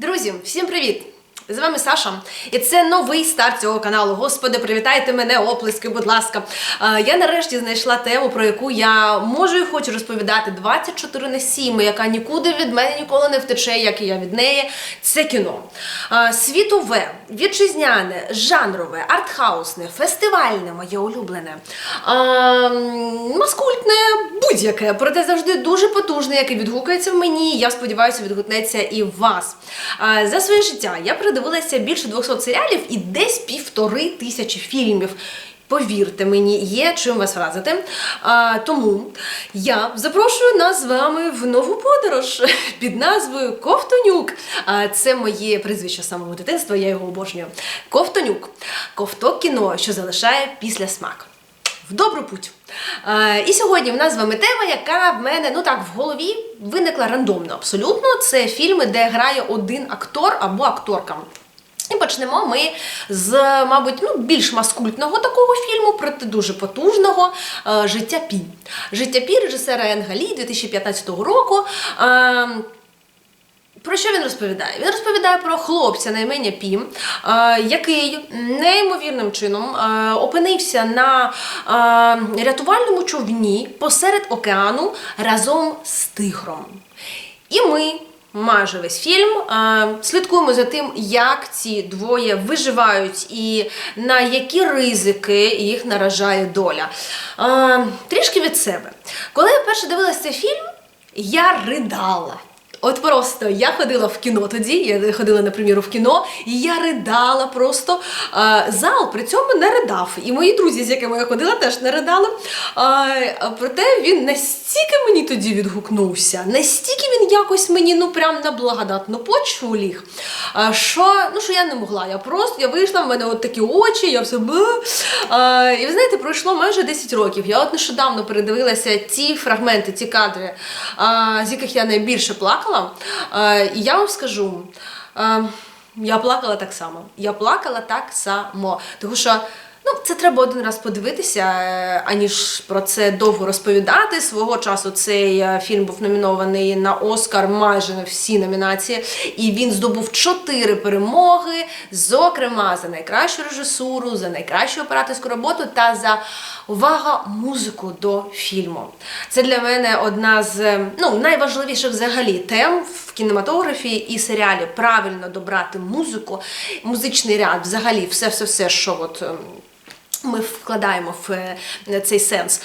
Друзі, всім привіт! З вами Саша, і це новий старт цього каналу. Господи, привітайте мене, оплески, будь ласка. Е, Я нарешті знайшла тему, про яку я можу і хочу розповідати 24 на 7, яка нікуди від мене ніколи не втече, як і я від неї. Це кіно. Е, Світове, вітчизняне, жанрове, артхаусне, фестивальне, моє улюблене, е, маскультне, будь-яке, проте завжди дуже потужне, яке відгукується в мені. Я сподіваюся, відгукнеться і в вас. За своє життя я передивилася більше 200 серіалів і десь півтори тисячі фільмів. Повірте мені, є чим вас вразити. А, тому я запрошую нас з вами в нову подорож під назвою Ковтонюк. А, це моє прізвище самого дитинства, я його обожнюю. Ковтонюк. Ковток кіно, що залишає після смак. В добру путь. Е, і сьогодні в нас з вами тема, яка в мене ну так в голові виникла рандомно. Абсолютно. Це фільми, де грає один актор або акторка. І почнемо ми з, мабуть, ну, більш маскультного такого фільму, проте дуже потужного е, Життя Пі. Життя Пі режисера Енгалі 2015 року. Про що він розповідає? Він розповідає про хлопця на ім'я Пім, е, який неймовірним чином е, опинився на е, рятувальному човні посеред океану разом з тигром. І ми. Майже весь фільм слідкуємо за тим, як ці двоє виживають і на які ризики їх наражає доля. Трішки від себе. Коли я перше дивилася цей фільм, я ридала. От просто я ходила в кіно тоді, я ходила на прем'єру в кіно, і я ридала просто. Зал при цьому не ридав. І мої друзі, з якими я ходила, теж не ридали. Проте він настільки мені тоді відгукнувся, настільки він якось мені ну прям на благодатну почву ліг. Що, ну, що я не могла. Я просто я вийшла, в мене от такі очі, я все. І ви знаєте, пройшло майже 10 років. Я от нещодавно передивилася ті фрагменти, ті кадри, з яких я найбільше плакала. Е, І я вам скажу, я плакала так само. Я плакала так само. Тому що ну, це треба один раз подивитися, е, аніж про це довго розповідати. Свого часу цей е, фільм був номінований на Оскар майже на всі номінації, і він здобув чотири перемоги, зокрема за найкращу режисуру, за найкращу операторську роботу та за увага музику до фільму. Це для мене одна з ну, найважливіших взагалі тем в кінематографі і серіалі. Правильно добрати музику, музичний ряд, взагалі, все-все-все, що от. Ми вкладаємо в е, цей сенс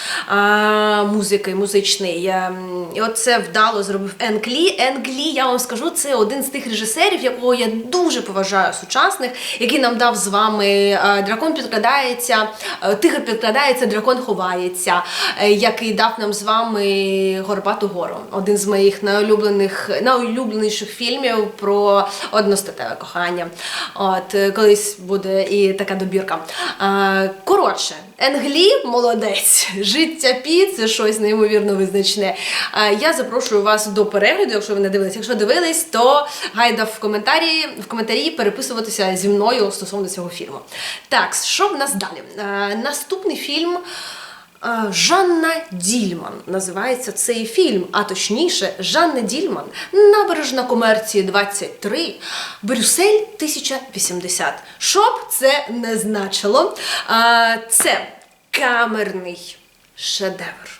музики, музичний. Ем, І от це вдало зробив Енклі. Енклі, я вам скажу, це один з тих режисерів, якого я дуже поважаю сучасних, який нам дав з вами е, Дракон підкрадається, е, Тигр підкрадається, дракон ховається, е, який дав нам з вами Горбату гору. Один з моїх найулюблених, найулюбленіших фільмів про одностатеве кохання. От е, колись буде і така добірка. Коротше, Енглі молодець. Життя пі це щось неймовірно визначне. Я запрошую вас до перегляду, якщо ви не дивились. Якщо дивились, то гайда в коментарі в коментарі переписуватися зі мною стосовно цього фільму. Так, що в нас далі? Наступний фільм. Е, Жанна Дільман називається цей фільм, а точніше, Жанна Дільман, набережна комерції 23, Брюссель 1080. Що б це не значило, е, це камерний шедевр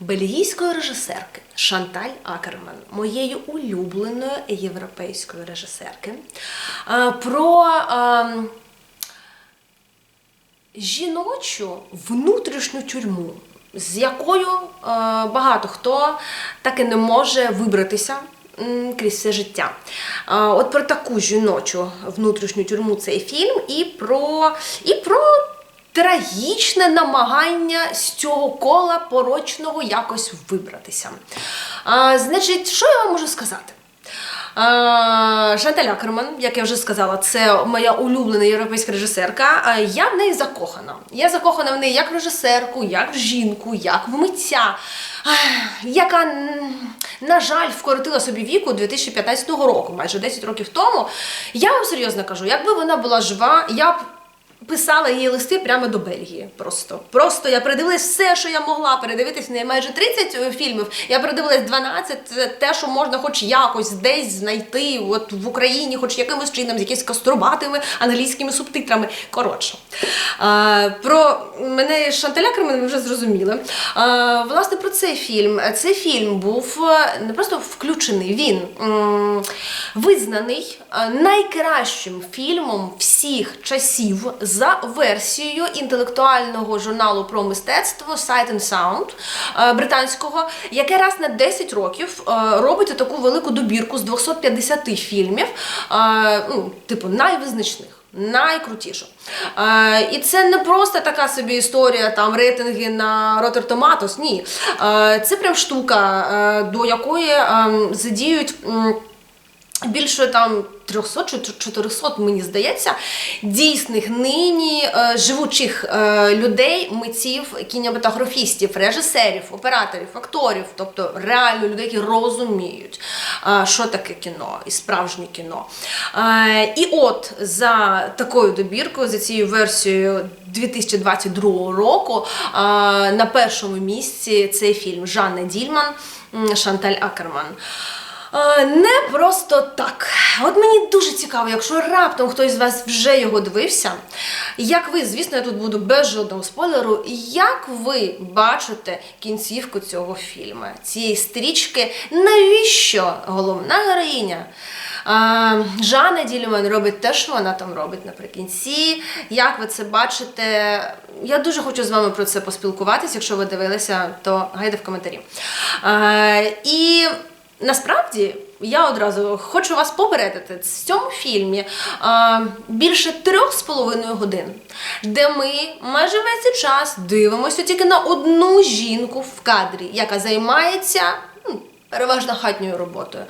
бельгійської режисерки Шанталь Акерман, моєї улюбленої європейської режисерки, е, про. Жіночу внутрішню тюрму, з якою е, багато хто так і не може вибратися. Крізь все життя. Е, От про таку жіночу внутрішню тюрму цей фільм, і про, і про трагічне намагання з цього кола порочного якось вибратися. Е, Значить, що я вам можу сказати? Е, Шанталь Акерман, як я вже сказала, це моя улюблена європейська режисерка. Е, Я в неї закохана. Я закохана в неї як в режисерку, як в жінку, як в митця, е, яка, на жаль, вкоротила собі віку 2015 року, майже 10 років тому. Я вам серйозно кажу, якби вона була жива, я б писала їй листи прямо до Бельгії. Просто просто я передивилась все, що я могла передивитись. Не майже 30 фільмів. Я передивилась 12, це те, що можна хоч якось десь знайти, от в Україні, хоч якимось чином, з якимись каструбатими англійськими субтитрами. Коротше, а, про мене Шанталя Кермен ви вже зрозуміли. А, власне, про цей фільм. Цей фільм був е, не просто включений, він м, визнаний е, найкращим фільмом всіх часів за версією інтелектуального журналу про мистецтво Sight and Sound е, британського, яке раз на 10 років е, робить таку велику добірку з 250 фільмів, е, ну, типу, найвизначних. Найкрутіше. Е, і це не просто така собі історія, там рейтинги на Rotten Tomatoes, ні. Е, це прям штука, е, до якої е, задіють. м, Більше там 300 чи 400, мені здається, дійсних нині е, живучих е, людей, митців, кінематографістів, режисерів, операторів, акторів, тобто реально людей, які розуміють, е, що таке кіно і справжнє кіно. І от за такою добіркою, за цією версією 2022 року, на першому місці цей фільм Жанна Дільман, Шанталь Акерман. Е, Не просто так. От мені дуже цікаво, якщо раптом хтось з вас вже його дивився, як ви, звісно, я тут буду без жодного спойлеру, як ви бачите кінцівку цього фільму, цієї стрічки, навіщо головна героїня? А, Жанна Дільман робить те, що вона там робить наприкінці. Як ви це бачите? Я дуже хочу з вами про це поспілкуватися. Якщо ви дивилися, то гайде в коментарі. А, і насправді я одразу хочу вас попередити в цьому фільмі а, більше трьох з половиною годин, де ми майже весь цей час дивимося тільки на одну жінку в кадрі, яка займається м, переважно хатньою роботою.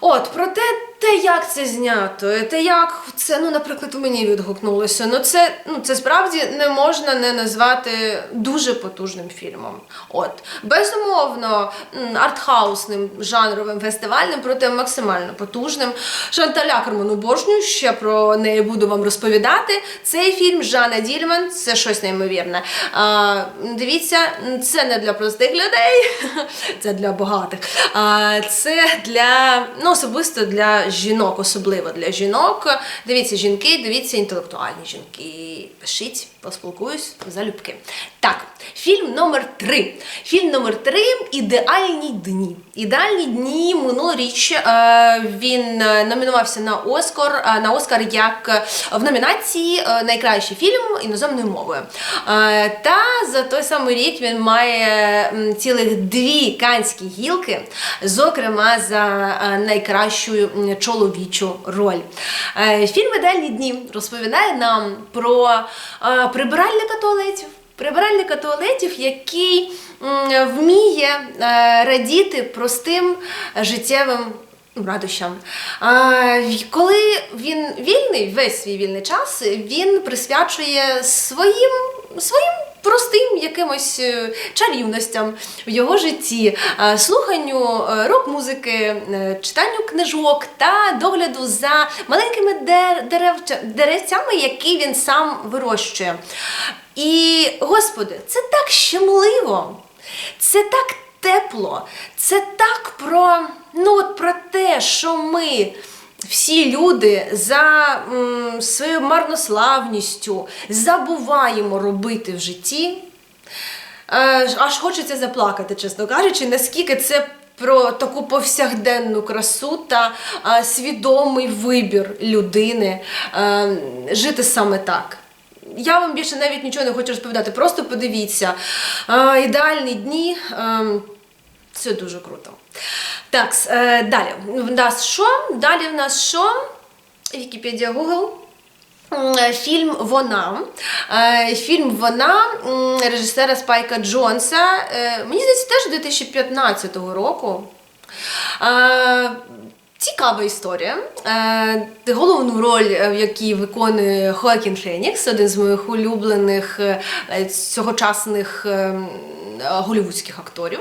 От, проте те, як це знято, те, як це, ну, наприклад, мені відгукнулося, ну це, ну, це справді не можна не назвати дуже потужним фільмом. От, безумовно, артхаусним, жанровим, фестивальним, проте максимально потужним. Шанталя Керман обожнюю, ще про неї буду вам розповідати. Цей фільм Жанна Дільман це щось неймовірне. А, дивіться, це не для простих людей, це для багатих. А, це для, ну, особисто для жінок, особливо для жінок. Дивіться жінки, дивіться інтелектуальні жінки. Пишіть, поспілкуюсь залюбки. Так, фільм номер три. Фільм номер три Ідеальні дні. Ідеальні дні минулоріч е, він е, номінувався на Оскар е, на Оскар як в номінації Найкращий фільм іноземною мовою. Та за той самий рік він має цілих дві канські гілки, зокрема за найкращу чоловічу роль. Фільм Ідеальні дні розповідає нам про прибиральника туалетів. Прибиральника туалетів, який вміє е, радіти простим життєвим радощам. Коли він вільний, весь свій вільний час, він присвячує своїм, своїм простим якимось е, чарівностям в його житті, е, слуханню е, рок-музики, читанню книжок та догляду за маленькими дер- деревцями, які він сам вирощує. І, Господи, це так щемливо, це так тепло, це так про, ну, от про те, що ми. Всі люди за своєю марнославністю забуваємо робити в житті. Е, аж хочеться заплакати, чесно кажучи, наскільки це про таку повсякденну красу та е, свідомий вибір людини е, жити саме так. Я вам більше навіть нічого не хочу розповідати, просто подивіться. Ідеальні дні. Е, це дуже круто. Так, е, далі. В нас що? Далі в нас що? Вікіпедія Google. Фільм Вона. Е, Фільм Вона режисера Спайка Джонса. Мені здається, теж 2015 року. Цікава історія. Е, головну роль, е, в якій виконує Хоакін Фенікс, один з моїх улюблених цьогочасних е, голівудських акторів.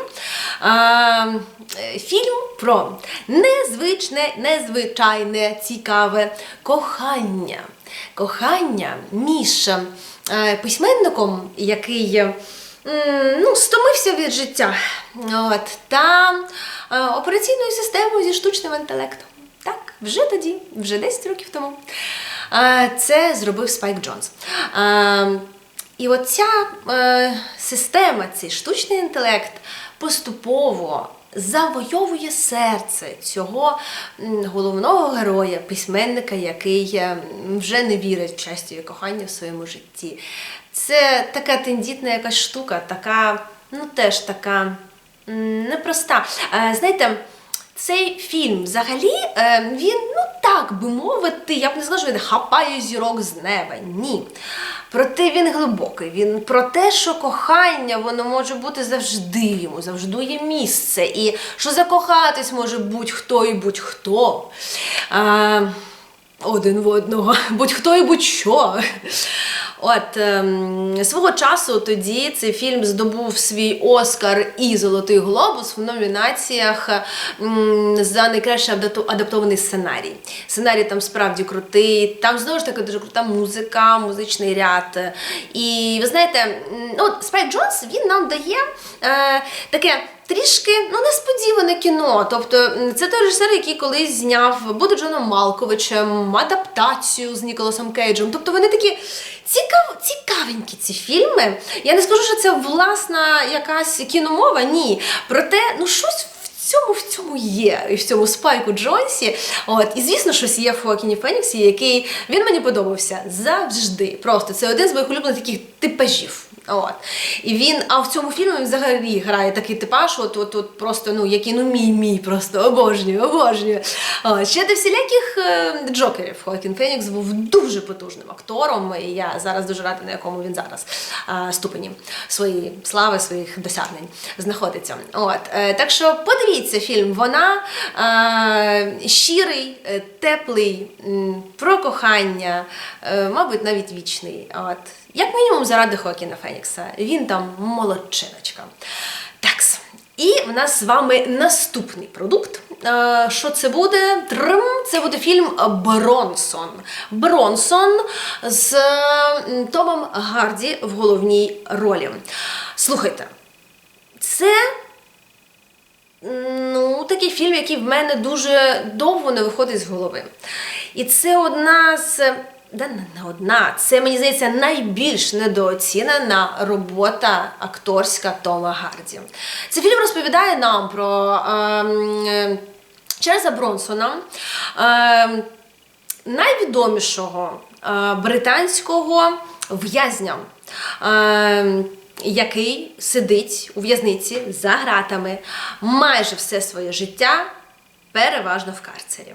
Е, фільм про незвичне, незвичайне, цікаве кохання. Кохання між е, письменником, який ну, стомився від життя. От, та е, операційною системою зі штучним інтелектом. Так, вже тоді, вже 10 років тому. Е, Це зробив Спайк Джонс. Е, І оця система, цей штучний інтелект поступово завойовує серце цього головного героя, письменника, який вже не вірить в щастя і кохання в своєму житті. Це така тендітна якась штука, така, ну теж така непроста. Е, Знаєте, цей фільм взагалі е, він, ну так би мовити, я б не сказала, що він хапає зірок з неба. Ні. Проте він глибокий. Він про те, що кохання воно може бути завжди йому, завжди є місце. І що закохатись може будь-хто і будь-хто. А, один в одного, будь-хто і будь-що. От ем, свого часу тоді цей фільм здобув свій Оскар і Золотий Глобус в номінаціях за найкраще адаптований сценарій. Сценарій там справді крутий, там знову ж таки дуже крута музика, музичний ряд. І ви знаєте, ну, Спайк Джонс він нам дає е, таке. Трішки ну несподіване кіно. Тобто це той режисер, який колись зняв Буду Джоном Малковичем, адаптацію з Ніколасом Кейджем. Тобто вони такі цікав, цікавенькі ці фільми. Я не скажу, що це власна якась кіномова, ні. Проте, ну щось. Цьому в цьому є, і в цьому спайку Джонсі. От, і звісно, щось є в Хоакіні Феніксі, який він мені подобався завжди. Просто це один з моїх улюблених таких типажів. От. І він, а в цьому фільмі він взагалі грає такий типаж, от, от, от просто, ну, який, ну, мій, мій, просто обожнюю, обожнюю. От. Ще до всіляких е, джокерів Хоакін Фенікс був дуже потужним актором, і я зараз дуже рада, на якому він зараз е, ступені своєї слави, своїх досягнень знаходиться. От. Е, так що подивіться фільм. Вона е, щирий, е, теплий, про кохання, е, мабуть, навіть вічний. От. Як мінімум заради Хоакіна Фенікса. Він там молодчиночка. Такс. І в нас з вами наступний продукт. Е, Що це буде? Трим, це буде фільм Бронсон. Бронсон з Томом Гарді в головній ролі. Слухайте, це Ну, такий фільм, який в мене дуже довго не виходить з голови. І це одна з. Да, не одна, це мені здається найбільш недооцінена робота акторська Тома Гарді. Цей фільм розповідає нам про е, Чарльза Бронсона, ем, найвідомішого е, британського в'язня. Ем, який сидить у в'язниці за ґратами майже все своє життя, переважно в карцері.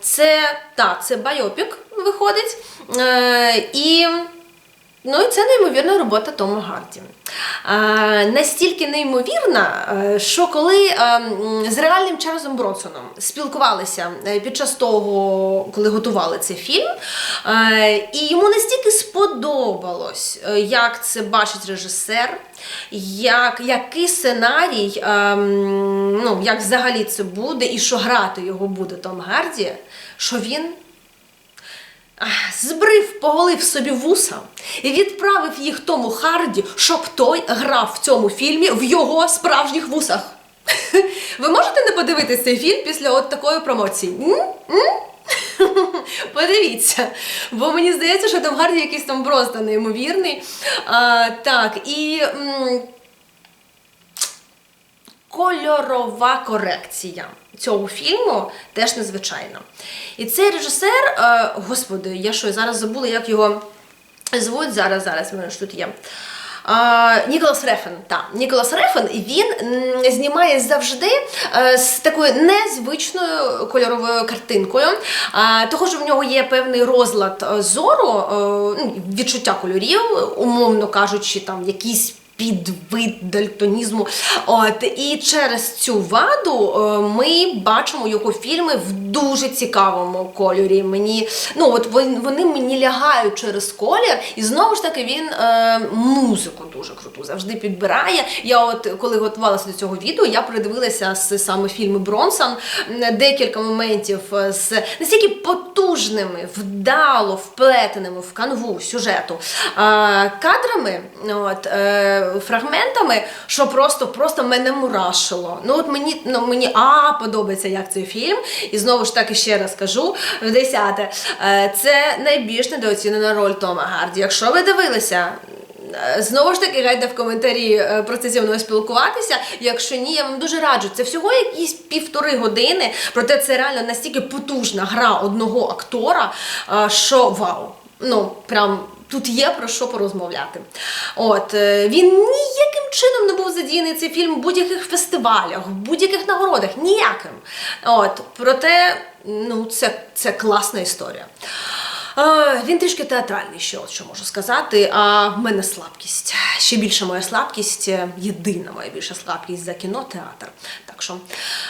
Це так, це байопік виходить. Е, І Ну і це неймовірна робота Тома Гарді. А, настільки неймовірна, е, що коли е, м, з реальним Чарльзом Бронсоном спілкувалися е, під час того, коли готували цей фільм, е, і йому настільки сподобалось, е, як це бачить режисер, як, який сценарій, е, м, ну, як взагалі це буде, і що грати його буде Том Гарді, що він Збрив, поголив собі вуса і відправив їх тому Харді, щоб той грав в цьому фільмі в його справжніх вусах. Ви можете не подивитися цей фільм після от такої промоції? Подивіться, бо мені здається, що Том Харді якийсь там просто неймовірний. А, так, і м, кольорова корекція цього фільму теж незвичайна. І цей режисер, е, господи, я що, зараз забула, як його звуть зараз, зараз мене ж тут є. А, Ніколас Рефен, так, Ніколас Рефен, він знімає завжди е, з такою незвичною кольоровою картинкою. Того, що в нього є певний розлад е, зору, е, ну, відчуття кольорів, умовно кажучи, там якісь підвид дальтонізму. От і через цю ваду е, ми бачимо його фільми в дуже цікавому кольорі. Мені ну от вони мені лягають через колір, і знову ж таки він е, музику дуже круту завжди підбирає. Я от коли готувалася до цього відео, я придивилася з саме фільми Бронсон декілька моментів е, з настільки потужними, вдало вплетеними в канву сюжету е, кадрами, от, е, фрагментами, що просто, просто мене мурашило. Ну от мені, ну, мені а, подобається, як цей фільм. І знову ж таки ще раз кажу: в десяте. Е, це найбільш недооцінена роль Тома Гарді. Якщо ви дивилися. е, Знову ж таки, гайде в коментарі е, про це зі мною спілкуватися. Якщо ні, я вам дуже раджу. Це всього якісь півтори години, проте це реально настільки потужна гра одного актора, що вау. Ну, прям тут є про що порозмовляти. От е, він ніяким чином не був задіяний цей фільм в будь-яких фестивалях, в будь-яких нагородах, ніяким. От, проте, ну, це, це класна історія. Е, Він трішки театральний, от що можу сказати. А в мене слабкість. Ще більша моя слабкість, е, єдина моя більша слабкість за кіно, театр. Так що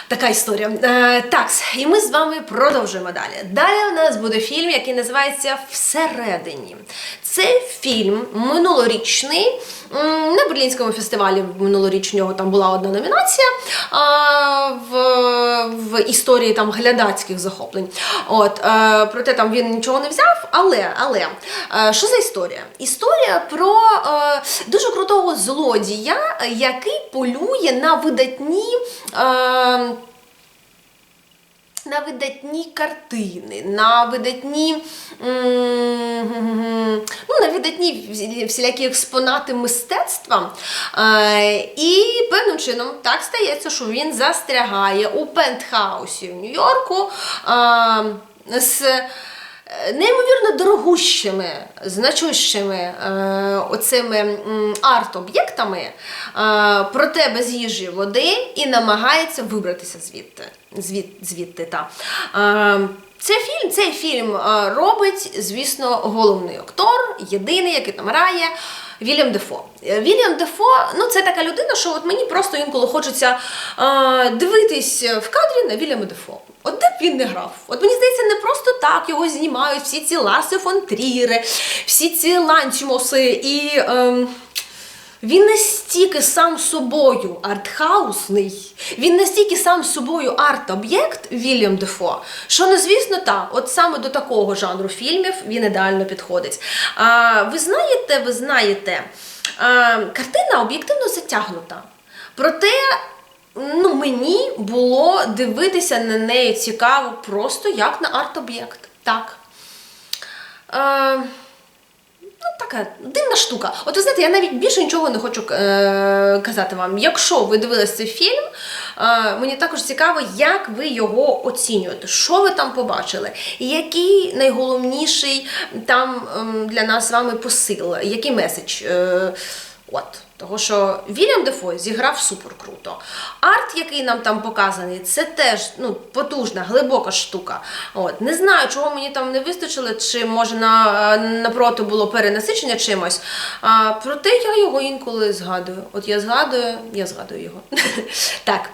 така історія. Е, так, і ми з вами продовжуємо далі. Далі у нас буде фільм, який називається Всередині. Це фільм минулорічний. На Берлінському фестивалі минулорічнього там була одна номінація а, в, в історії там глядацьких захоплень. От, проте там він нічого не взяв, але, але е, що за історія? Історія про е, дуже крутого злодія, який полює на видатні. Е, на видатні картини, на видатні, ну, на видатні всі- всілякі експонати мистецтва. Е, І певним чином так стається, що він застрягає у пентхаусі в Нью-Йорку е, з неймовірно дорогущими, значущими е, оцими арт-об'єктами, е, проте без їжі води і намагається вибратися звідти. Звід, звідти та. Е, це фільм, цей фільм е, робить, звісно, головний актор, єдиний, який там грає. Вільям Дефо. Е, Вільям Дефо, ну це така людина, що от мені просто інколи хочеться е, дивитись в кадрі на Вільяма Дефо. От він не грав. От мені здається, не просто так його знімають, всі ці Ласи фон Тріри, всі ці ланчмоси і. ем, він настільки сам собою артхаусний, він настільки сам собою арт-об'єкт Вільям Дефо, що ну, звісно, так, от саме до такого жанру фільмів він ідеально підходить. А, ви знаєте, ви знаєте, а, картина об'єктивно затягнута. Проте. Ну, мені було дивитися на неї цікаво просто як на арт-об'єкт. Так. Е, Ну, така дивна штука. От ви знаєте, я навіть більше нічого не хочу е, казати вам. Якщо ви дивились цей фільм, е, мені також цікаво, як ви його оцінюєте, що ви там побачили, який найголовніший там ем, для нас з вами посил, який меседж. Е, от. Того, що Вільям Дефой зіграв супер круто. Арт, який нам там показаний, це теж ну, потужна, глибока штука. От. Не знаю, чого мені там не вистачило, чи може на, напроти було перенасичення чимось. А, проте я його інколи згадую. От я згадую, я згадую його. так.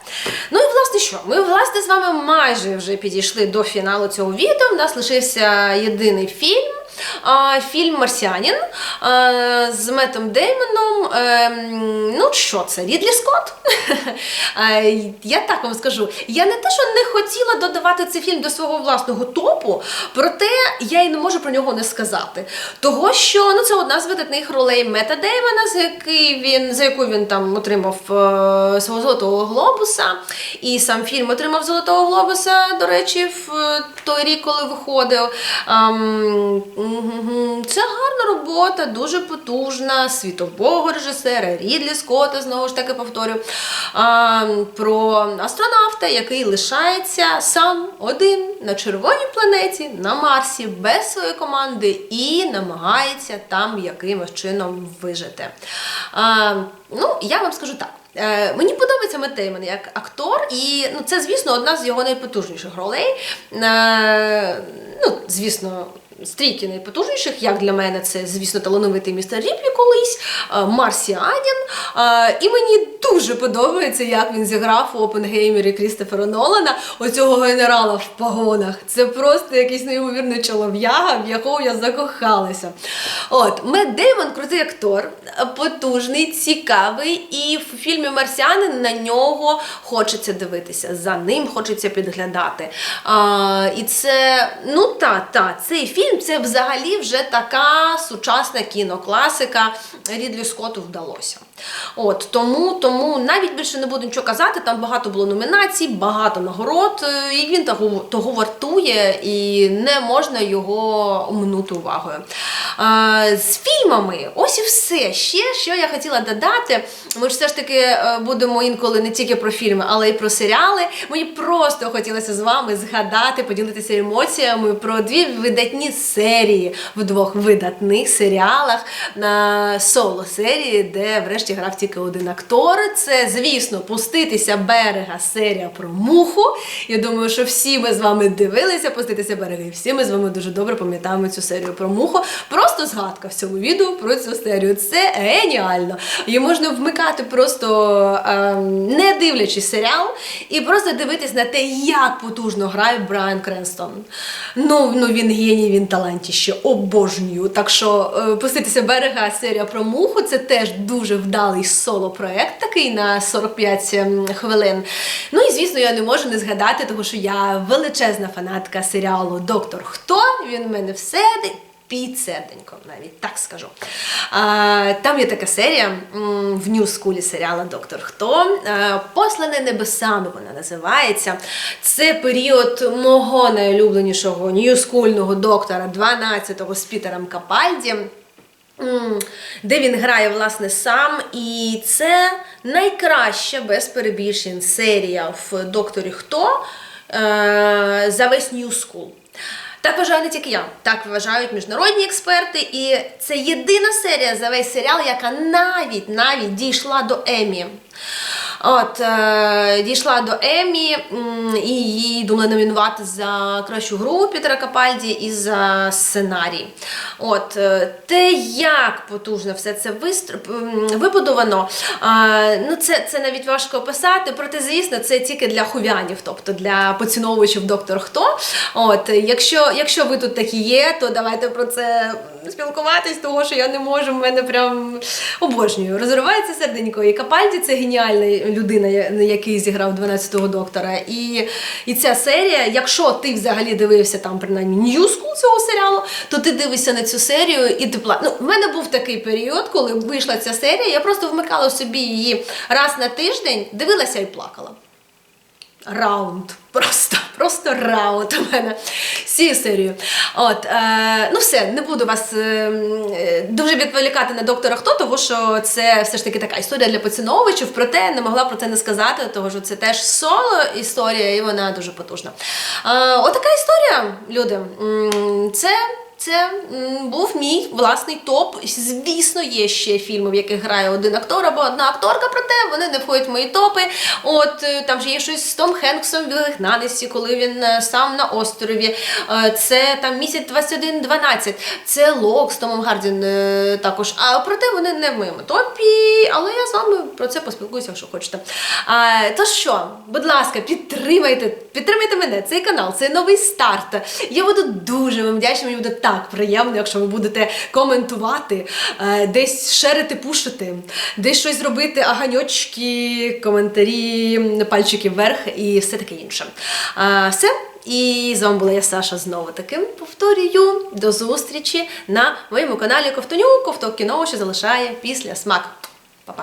Ну і власне що? Ми власне з вами майже вже підійшли до фіналу цього відео. У нас лишився єдиний фільм. Фільм Марсіанін з Метом Деймоном. Ем, Ну, що це? Рідлі Скотт? Е, Я так вам скажу. Я не те, що не хотіла додавати цей фільм до свого власного топу, проте я й не можу про нього не сказати. Того, що ну, це одна з видатних ролей Мета Деймона, за, за яку він там отримав е, свого золотого глобуса. І сам фільм отримав золотого глобуса, до речі, в е, той рік, коли виходив. Це гарна робота, дуже потужна, світового режисера Рідлі Скотта, знову ж таки повторю. Про астронавта, який лишається сам один на червоній планеті на Марсі без своєї команди і намагається там якимось чином вижити. Ну, я вам скажу так. Е, Мені подобається Мет Деймон як актор, і ну, це, звісно, одна з його найпотужніших ролей. Е, ну, звісно, стрійки найпотужніших, як для мене, це, звісно, талановитий містер Ріплі колись, е, Марсіанін. Е, І мені дуже подобається, як він зіграв у Опенгеймері Крістофера Нолана, оцього генерала в погонах. Це просто якийсь неймовірний чолов'яга, в якого я закохалася. От, Мед Деймон крутий актор, потужний, цікавий, і в фільмі Марсіанин на нього хочеться дивитися, за ним хочеться підглядати. А, і це, ну та, та, цей фільм це взагалі вже така сучасна кінокласика. Рідлі Скотту вдалося. От тому, тому навіть більше не буду нічого казати. Там багато було номінацій, багато нагород, е, і він того, того вартує, і не можна його оминути увагою. З фільмами, ось і все. Ще що я хотіла додати. Ми ж все ж таки е, будемо інколи не тільки про фільми, але й про серіали. Мені просто хотілося з вами згадати, поділитися емоціями про дві видатні серії в двох видатних серіалах на соло серії, де врешті грав тільки один актор. Це, звісно, пуститися берега серія про муху. Я думаю, що всі ми з вами дивилися пуститися берега, і всі ми з вами дуже добре пам'ятаємо цю серію про муху. Просто згадка в цьому відео про цю серію. Це геніально. Її можна вмикати просто ем, не дивлячись серіал, і просто дивитись на те, як потужно грає Брайан Кренстон. Ну, ну він геній, він талантіще, обожнюю. Так що е, пуститися берега серія про муху це теж дуже вдалий соло-проект, такий на 45 ем, хвилин. Ну і звісно, я не можу не згадати, тому що я величезна фанатка серіалу Доктор Хто. Він в мене все під серденьком, навіть так скажу. Там є така серія в нью-скулі серіала Доктор Хто. А, Послане небесами вона називається. Це період мого найулюбленішого нью-скульного доктора 12-го з Пітером Капальді. Де він грає власне сам, і це найкраща без перебільшень серія в Докторі Хто е, за весь New School. Так вважаю не тільки я, так вважають міжнародні експерти, і це єдина серія за весь серіал, яка навіть навіть дійшла до Емі. От, е, дійшла до Емі і її думали номінувати за кращу гру Пітера Капальді і за сценарій. От, е, те, як потужно все це вибудовано, ну це, це навіть важко описати, проте, звісно, це тільки для хувянів, тобто для поціновувачів доктор Хто. От, якщо, якщо ви тут такі є, то давайте про це спілкуватись, того що я не можу, в мене прям обожнюю. Розривається серденько. І Капальді це геніальна людина, який зіграв 12-го доктора. І, і ця серія, якщо ти взагалі дивився там принаймні ньюску цього серіалу, то ти дивишся на цю серію і ти пла... Ну, в мене був такий період, коли вийшла ця серія, я просто вмикала собі її раз на тиждень, дивилася і плакала. Раунд. Просто, просто раунд у мене з цією серією. От, е, ну все, не буду вас е, дуже відволікати на доктора хто, тому що це все ж таки така історія для поціновувачів, проте не могла про це не сказати, тому що це теж соло історія, і вона дуже потужна. Е, отака історія, люди. Це це був мій власний топ. Звісно, є ще фільми, в яких грає один актор або одна акторка, проте вони не входять в мої топи. От е, там же є щось з Том Хенксом в вигнанисті, коли він е, сам на острові. Е, Це там місяць 21-12. Це Лок з Томом Гардін також. А проте вони не в моєму топі, але я з вами про це поспілкуюся, якщо хочете. А, то що, будь ласка, підтримайте, підтримайте мене, цей канал, це новий старт. Я буду дуже вам вдячна, мені буде так приємно, якщо ви будете коментувати, е, десь шерити, пушити, десь щось робити, аганьочки, коментарі, пальчики вверх і все таке інше. Все. І з вами була я Саша знову таким повторюю. До зустрічі на моєму каналі Ковтоню, Ковток кіно, що залишає після смак.